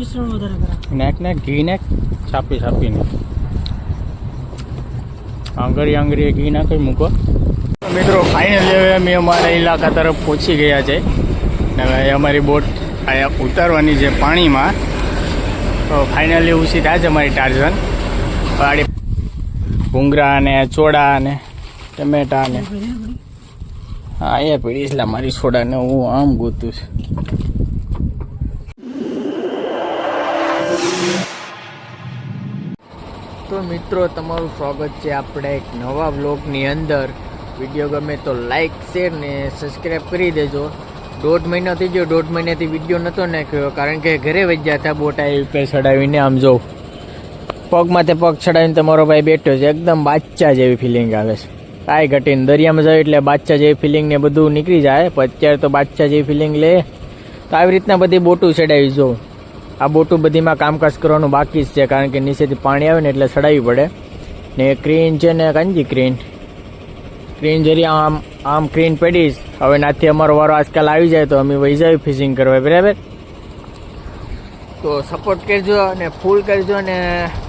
મિશ્રણ વધારે કરા નેક ઘીને છાપી છાપીને આંગળી આંગળીએ ઘી નાખી મૂકો. મિત્રો ફાઇનલી હવે અમે અમારા ઇલાકા તરફ પહોંચી ગયા છે. હવે અમારી બોટ અહીંયા ઉતારવાની છે પાણીમાં. તો ફાઇનલી ઉછી થાય છે અમારી ટાર્ઝન. પાડી ભૂંગરા ને ચોડા ને ટમેટા ને. હા એ પીડી એટલે મારી છોડાને હું આમ ગોતું છું. તો મિત્રો, તમારું સ્વાગત છે આપણે એક નવા બ્લોગની અંદર. વીડિયો ગમે તો લાઇક શેર ને સબસ્ક્રાઈબ કરી દેજો. દોઢ મહિનો થઈ ગયો દોઢ મહિનાથી વીડિયો નહોતો નાખ્યો, કારણ કે ઘરે વજ્યા હતા બોટા એવી પે ચડાવીને, આમ જો પગમાંથી પગ ચડાવીને તમારો ભાઈ બેઠો છે, એકદમ બાચ્ચા જેવી ફિલિંગ આવે છે. કાંઈ ઘટીને દરિયામાં જાય એટલે બાચ્ચા જેવી ફિલિંગ ને બધું નીકળી જાય, પણ અત્યારે તો બાચ્ચા જેવી ફિલિંગ લે. તો આવી રીતના બધી બોટું ચડાવી જો. આ બોટું બધીમાં કામકાજ કરવાનું બાકી જ છે, કારણ કે નીચેથી પાણી આવે ને એટલે સડાવી પડે. ને ક્રીન છે ને કાંજી ક્રીન? ક્રીન જરી આમ આમ ક્રીન પડીશ. હવે નાથી અમારો વારો આજકાલ આવી જાય તો અમે વહી જાય ફિશિંગ કરવા, બરાબર? તો સપોર્ટ કરજો અને ફૂલ કરજો ને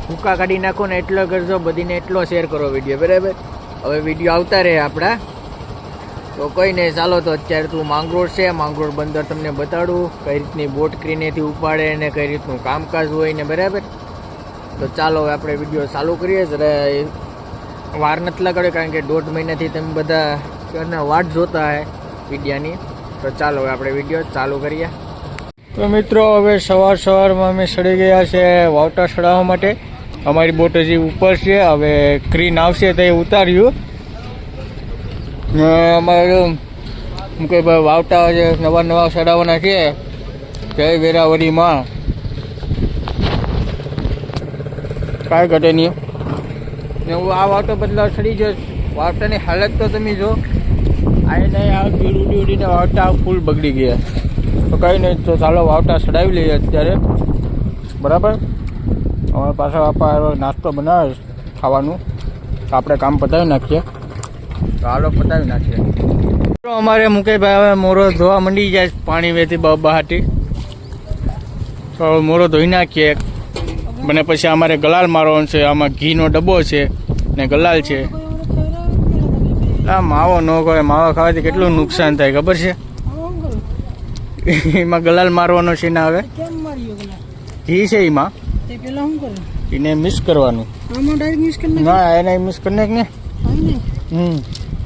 ભૂકા કાઢી નાખો ને એટલો કરજો, બધીને એટલો શેર કરો વીડિયો બરાબર? હવે વીડિયો આવતા રહે આપણા. તો કંઈ નહીં, ચાલો તો અત્યારે તું માંગરોળ છે, માંગરોળ બંદર તમને બતાડું, કઈ રીતની બોટ ક્રીનેથી ઉપાડે ને કઈ રીતનું કામકાજ હોય ને બરાબર. તો ચાલો હવે આપણે વીડિયો ચાલુ કરીએ, જરા વાર નથી લગાડ્યો કારણ કે દોઢ મહિનાથી તમે બધા વાટ જોતા હે વિડીયાની તો ચાલો હવે આપણે વીડિયો ચાલુ કરીએ. તો મિત્રો, હવે સવાર સવારમાં અમે ચડી ગયા છે વાવટા ચડાવવા માટે. અમારી બોટ હજી ઉપર છે, હવે ક્રીન આવશે તો એ ઉતાર્યું. ને અમારે મુકેશભાઈ વાવટા જે નવા નવા સડાવવાના છે જય વેરાવળીમાં. કાંઈ ઘટે નહીં. ને હું આ વાવટો બદલાવ ચડી જશ વાવટાની હાલત તો તમે જો. આઈને આ ઉડી ઉડીને વાવટા ફૂલ બગડી ગયા. તો કંઈ નહીં, તો ચાલો વાવટા ચડાવી લઈએ અત્યારે. બરાબર? અમારા પાછા બાપા નાસ્તો બનાવે ખાવાનું. આપણે કામ પતાવી નાખીએ. તો હાલો પતાવી નાખીએ અમારે મુકેશભાઈ હવે મોરો ધોવા મંડી જાય પાણી વેથી બહાટી તો મોરો ધોઈ નાખીએ અને પછી અમારે ગલાલ મારવાનો છે આમાં ઘીનો ડબ્બો છે ને ગલાલ છે. આ માવો ન કરે માવો ખાવાથી કેટલું નુકસાન થાય ખબર છે? એમાં ગલાલ મારવાનો છે ને હવે? કેમ માર્યો પેલા ઘી છે એમાં. તે પેલા એને મિક્સ કરવાનું. મિસ કરી ના એને મિક્સ કરી નાખ ને. હમ.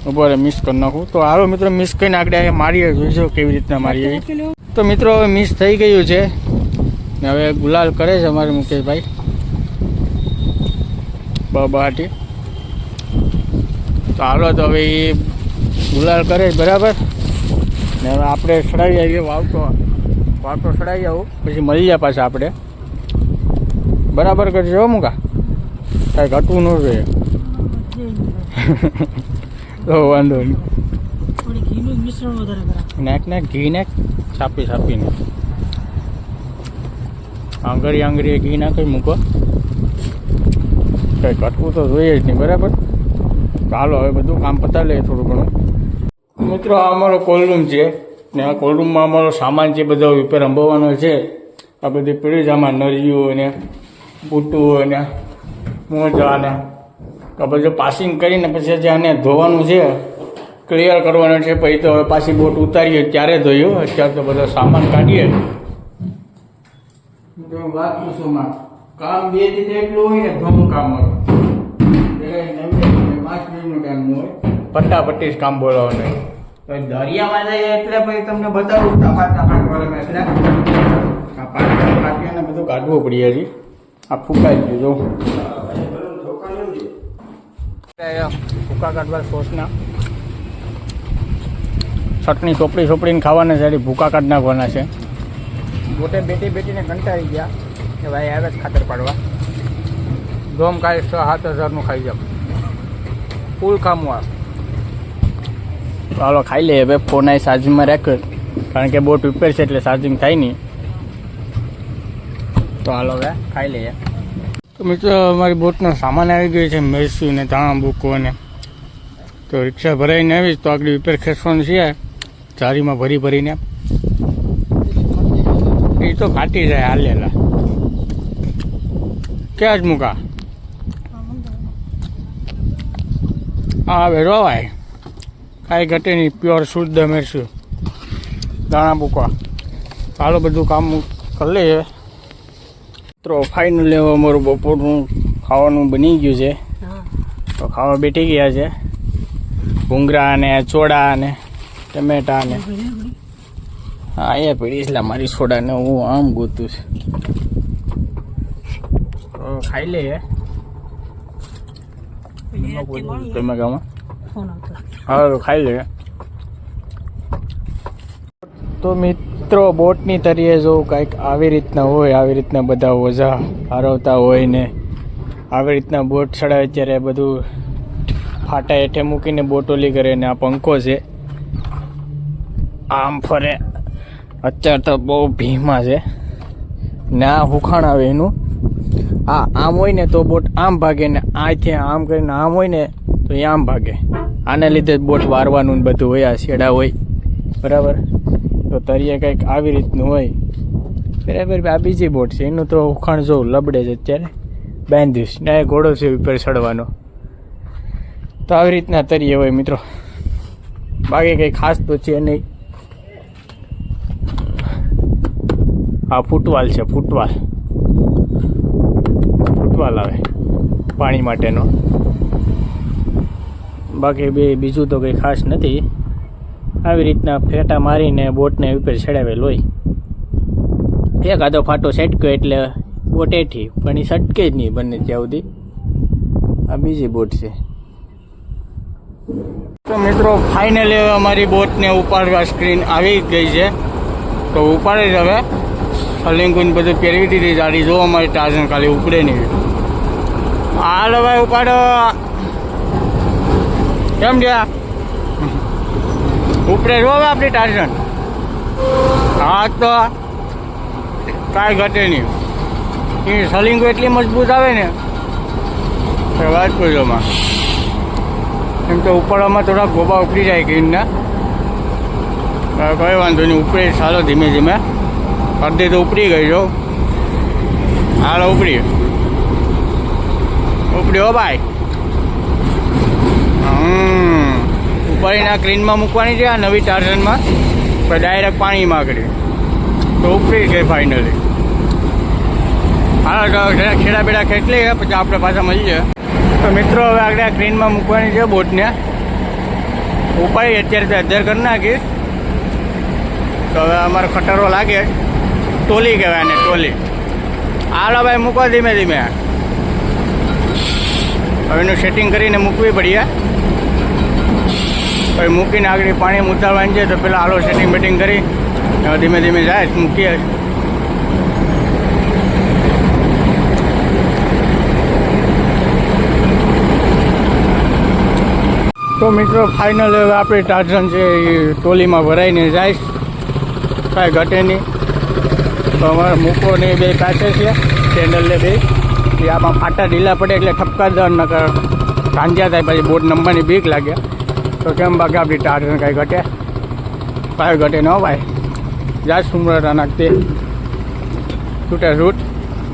બરાબર મિસ કરી નાખું. તો હાલો મિત્રો મિસ કરીને આગળ મારીએ જોઈજો કેવી રીતના મારીએ. તો મિત્રો હવે મિસ થઈ ગયું છે. ને હવે ગુલાલ કરે છે અમારે મુકેશભાઈ. બહાટી તો હાલો તો હવે એ ગુલાલ કરે બરાબર? ને હવે આપણે સડાવી આવીએ વાવતો. વાવતો સડાવી આવું. પછી મળી જાય પાછા આપણે. બરાબર કરજો મુકા કાંઈ ઘટવું ન જોઈએ તો વાંધો નહીં. મિશ્રણ વધારે નેક ઘી ને છાપી છાપીને. આંગળી આંગળીએ ઘી નાખી મૂકો. કંઈ કટવું તો જોઈએ જ નહીં બરાબર? ચાલો હવે બધું કામ પતાવી લઈએ થોડું ઘણું. મિત્રો આ અમારો કોલરૂમ છે ને આ કોલરૂમમાં અમારો સામાન જે બધો રિપેર અંબાવવાનો છે. આ બધી પીડી જ આમાં નળિયું અને બૂટું અને મોજા અને આ બધું પાસિંગ કરીને પછી જે આને ધોવાનું છે ક્લિયર કરવાનું છે પછી તો હવે પાછી બોટ ઉતારીએ ત્યારે ધોયું. અત્યારે તો બધો સામાન કાઢીએ. તો વાત પૂછો કામ બે દીધે એટલું હોય ને ધોમ કામ હોય. પટ્ટાપટ્ટી જ કામ બોલાવવાનું. તો દરિયામાં જઈએ એટલે પછી તમને બતાવું તાપા તાપા કરવાનું એટલે આ પાણી કાઢીએ ને બધું કાઢવું પડી હજી. આ ફૂંકાઈ ગયું જો. ફૂકા કાઢવા સોસના. ચટણી ચોપડી ચોપડીને ખાવાના છે ભૂકા કાઢ નાખવાના છે. ગોટે બેટી બેટીને કંટાળી ગયા કે ભાઈ આવે જ ખાતર પાડવા. ગમ કાંઈ છ, સાત હજારનું ખાઈ જાવ ફૂલ આ. ચાલો, ખાઈ લઈએ. હવે ફોન અહીં ચાર્જિંગમાં રાખ, કારણ કે બોટ ઉપર છે એટલે ચાર્જિંગ થાય નહીં. તો હાલો હવે ખાઈ લઈએ. તો મિત્રો, અમારી બોટનો સામાન આવી ગયો છે મેસી ને ધાણા, બૂકો ને. તો રિક્ષા ભરાઈને આવીશ તો આગળ ઉપર ખેંચવાનું છે જારીમાં ભરી ભરીને. એ તો ફાટી જાય હાલેલા. ક્યાં જ મૂકા? હા, હવે કાંઈ ઘટે નહીં, પ્યોર શુદ્ધ મેરશું દાણા બૂકવા ચાલો, બધું કામ કરી લઈએ. તો ફાઇનલી અમારું બપોરનું ખાવાનું બની ગયું છે. તો ખાવા બેઠી ગયા છે. ભૂંગળા ને ચોડા ને ટમેટા ને હા એ પીડી એટલે મારી સોડાને હું આમ ગોતું છે. તો ખાઈ લઈએ. તમે ફોન હા તો ખાઈ લઈએ. તો મિત્રો, બોટની તરીએ જો કંઈક આવી રીતના હોય, આવી રીતના બધા ઓઝા હારવતા હોય ને આવી રીતના બોટ ચડાવે ત્યારે બધું ફાટા હેઠે મૂકીને બોટોલી કરે ને આ પંખો છે. આમ ફરે. અત્યારે તો બહુ ભીમાં છે. ને આ હુખાણ આવે એનું. આ આમ હોય ને તો બોટ આમ ભાગે ને આથી આમ કરીને આમ હોય ને તો એ આમ ભાગે. આને લીધે બોટ વારવાનું બધું હોય, આ શેડા હોય. બરાબર? તો તરિયા કંઈક આવી રીતનું હોય. બરાબર, આ બીજી બોટ છે, એનું તો ઉખાણ જોઉં લબડે છે અત્યારે. બાંધીશ, ને ઘોડો છે ઉપર ચડવાનો. તો આવી રીતના તરીએ હોય મિત્રો. બાકી કંઈ ખાસ તો છે નહીં. આ ફૂટવાલ છે, ફૂટવાલ. ફૂટવાલ આવે, પાણી માટેનો. બાકી બે, બીજું તો કંઈ ખાસ નથી. આવી રીતના ફેટા મારીને બોટને ઉપર ચડાવેલ હોય. એક આદો ફાટો સટક્યો એટલે બોટ એઠી, પણ એ સટકે જ નહીં બંને ત્યાં સુધી. આ બીજી બોટ છે. તો મિત્રો ફાઇનલી હવે અમારી બોટને ઉપાડવા સ્ક્રીન આવી ગઈ છે. તો ઉપાડે જ હવે. સલિંગુન બધું પહેરવી દીધી ગાડી જો અમારી ટાર્ઝન ખાલી ઉપડે નહીં. હાલ હવે ઉપાડો. કેમ છે ઉપડે જો હવે આપણી ટાર્ઝન હા તો કાંઈ ઘટે નહીં. એ સલિંગો એટલી મજબૂત આવે ને કે વાત પૂછોમાં એમ તો ઉપાડામાં થોડા ગોબા ઉપડી જાય ગ્રીનના. કંઈ વાંધો નહીં ઉપરે ચાલો ધીમે ધીમે. અડધી તો ઉપડી ગઈ જો. હાલો, ઉપડી. ઉપડી હો ભાઈ. હમ. ઉપાડીને આ ક્રીનમાં મૂકવાની છે, આ નવી ટાર્ઝનમાં પણ ડાયરેક્ટ પાણીમાં કરી તો ઉપરી ગઈ ફાઇનલી હા ખેડા બેડા ખેંચી લઈએ પછી આપણે પાછા મળીએ. તો મિત્રો, હવે આગળ આ ક્રીનમાં મૂકવાની છે બોટને. ઉપાડી અત્યારે તો અધ્ધર કરી નાખીશ. તો હવે અમારો ખટારો લાગે. ટોલી કહેવાય ને ટોલી. હાલો ભાઈ, મૂકો ધીમે ધીમે. હવે એનું સેટિંગ કરીને મૂકવી પડીએ. પછી મૂકીને આગળ પાણી ઉતારવાની છે, તો પેલા હાલો સેટિંગ બેટિંગ કરી. ધીમે ધીમે જાય, મૂકીએ. તો મિત્રો ફાઇનલ હવે આપણે ટાર્ઝન છે, એ ટોલીમાં ભરાઈને જાય. કાંઈ ઘટે નહીં. તો અમારે મૂકો ને બે પાસે છે કેન્ડલને બે. આમાં ફાટા ઢીલા પડે એટલે ઠપકા દર સાંજ્યા થાય, પછી બોટ નંબરની બીક લાગે. તો કેમ બાકી આપણી ટાર્ઝન કાંઈ ઘટે? કાંઈ ઘટે ન ભાઈ. જાય સુમરા નાખતી છૂટે છૂટ.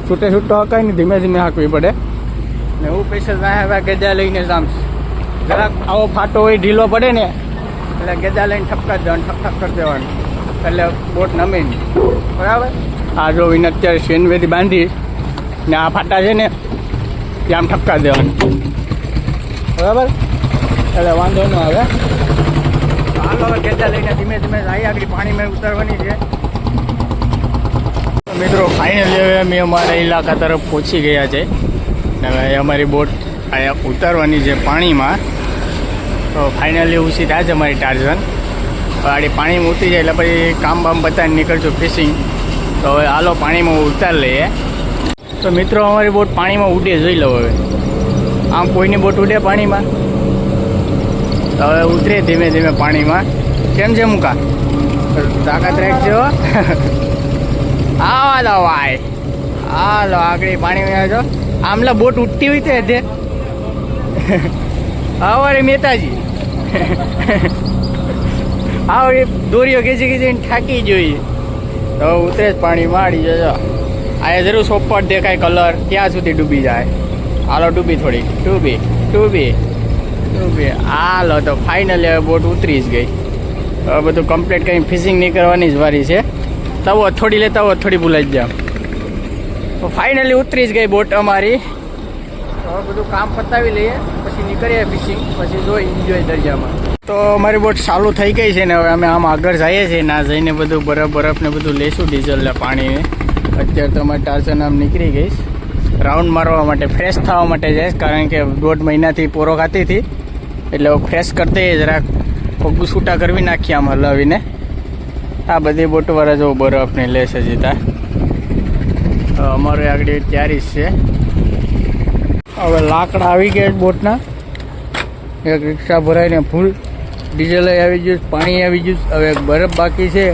છૂટે છૂટ તો કાંઈ નહીં, ધીમે ધીમે હાંકવી પડે. ને હું પૈસા ના વાહ ગજા લઈને જામ. જરાક આવો ફાટો હોય, ઢીલો પડે ને, એટલે ગજા લઈને ઠપકા જ દેવાનું ઠપ કરી દેવાનું. એટલે બોટ નમી બરાબર? આ જો એને અત્યારે શેનવેદી બાંધી ને આ ફાટા છે ને, ત્યાં ઠપકા દેવાનું. બરાબર? એટલે વાંધો ન આવે. હાલો હવે ગજા લઈને ધીમે ધીમે આવી આગળ પાણીમાં ઉતારવાની છે. મિત્રો ફાઇનલી હવે અમે અમારા ઇલાકા તરફ પહોંચી ગયા છે. હવે અમારી બોટ અહીંયા ઉતારવાની છે પાણીમાં. તો ફાઇનલી ઉછી થાય છે અમારી ટાર્ઝન. આડી પાણીમાં ઉતરી જાય એટલે પછી કામ બામ બતાવીને નીકળશું ફિશિંગ તો હવે હાલો પાણીમાં ઉતાર લઈએ. તો મિત્રો અમારી બોટ પાણીમાં ઉડે જોઈ લો હવે. આમ કોઈની બોટ ઉડે પાણીમાં? તો હવે ઉતરે ધીમે ધીમે પાણીમાં. કેમ છે મુકા? તાકાત રાખજો. આવા દો ભાઈ. હાલો, આગળ પાણીમાં આવજો. આમલા બોટ ઉઠતી હોય તે હદે. આવારે મહેતાજી. આવ એ દોરીઓ ખેંચી ખેંચીને થાકી જોઈએ. તો ઉતરે જ પાણી માડી જજો. આ જરૂર સોપટ દેખાય કલર ત્યાં સુધી ડૂબી જાય. હાલો, ડૂબી થોડી ડૂબી ડૂબી. હાલો તો ફાઇનલી હવે બોટ ઉતરી જ ગઈ. હવે બધું કમ્પ્લીટ કંઈ ફિશિંગ નહીં કરવાની જ વારી છે. તવો થોડી લેતા હોય થોડી ભૂલાઈ જાવ તો ફાઇનલી ઉતરી જ ગઈ બોટ અમારી. હવે બધું કામ પતાવી લઈએ, પછી નીકળીએ ફિશિંગ પછી જોઈ એન્જોય દરિયામાં. તો અમારી બોટ ચાલુ થઈ ગઈ છે ને, હવે અમે આમ આગળ જઈએ છીએ, ના જઈને બધું બરફ બરફ ને બધું લેશું ડીઝલ ને પાણીને. અત્યારે તો અમારી ટાર્સન આમ નીકળી ગઈશ રાઉન્ડ મારવા માટે ફ્રેશ થવા માટે જઈશ કારણ કે દોઢ મહિનાથી પોરો ખાતી હતી. એટલે ફ્રેશ કરતી જરાક પગ છૂટા કરવી નાખીએ આમ હલાવીને. આ બધી બોટવાળા જો બરફની લેશે જીતા અમારે આગળ તૈયારી છે. હવે લાકડા આવી ગયા બોટના. એક રિક્ષા ભરાઈને ફૂલ ડીઝલ આવી ગયું પાણી આવી ગયું હવે એક બરફ બાકી છે,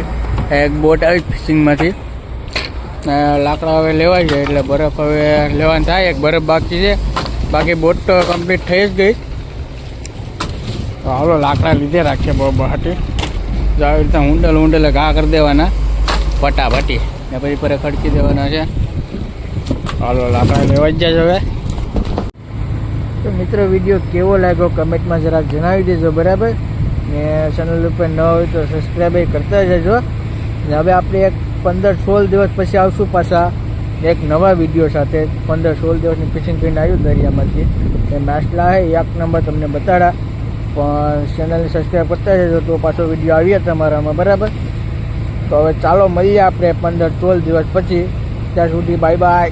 એક બોટ આવી ફિશિંગમાંથી. ને લાકડા હવે લેવાય છે, એટલે બરફ હવે લેવાનું થાય, એક બરફ બાકી છે. બાકી બોટ તો કમ્પ્લીટ થઈ જ ગઈ. તો હાલો લાકડા લીધે રાખીએ બહુ બહાટી આવી રીતે ઊંડલ ઊંડલે ઘા કરી દેવાના. ફટાફટી. ને પછી પર ખડકી દેવાના છે. હાલો લાકડા લેવા જ જાય હવે. તો મિત્રો, વીડિયો કેવો લાગ્યો કમેન્ટમાં જરાક જણાવી દેજો, બરાબર? ને ચેનલ ઉપર ન હોય તો સબસ્ક્રાઈબ કરતા જજો. ને હવે આપણે એક પંદર સોળ દિવસ પછી આવશું પાછા એક નવા વીડિયો સાથે. પંદર સોળ દિવસની ફિશિંગ કરીને આવ્યું દરિયામાંથી. એ માછલા હે એક નંબર તમને બતાડા. પણ ચેનલને સબસ્ક્રાઈબ કરતા જજો તો પાછો વીડિયો આવીએ તમારામાં, બરાબર? તો હવે ચાલો મળીએ આપણે પંદર સોળ દિવસ પછી. ત્યાં સુધી બાય બાય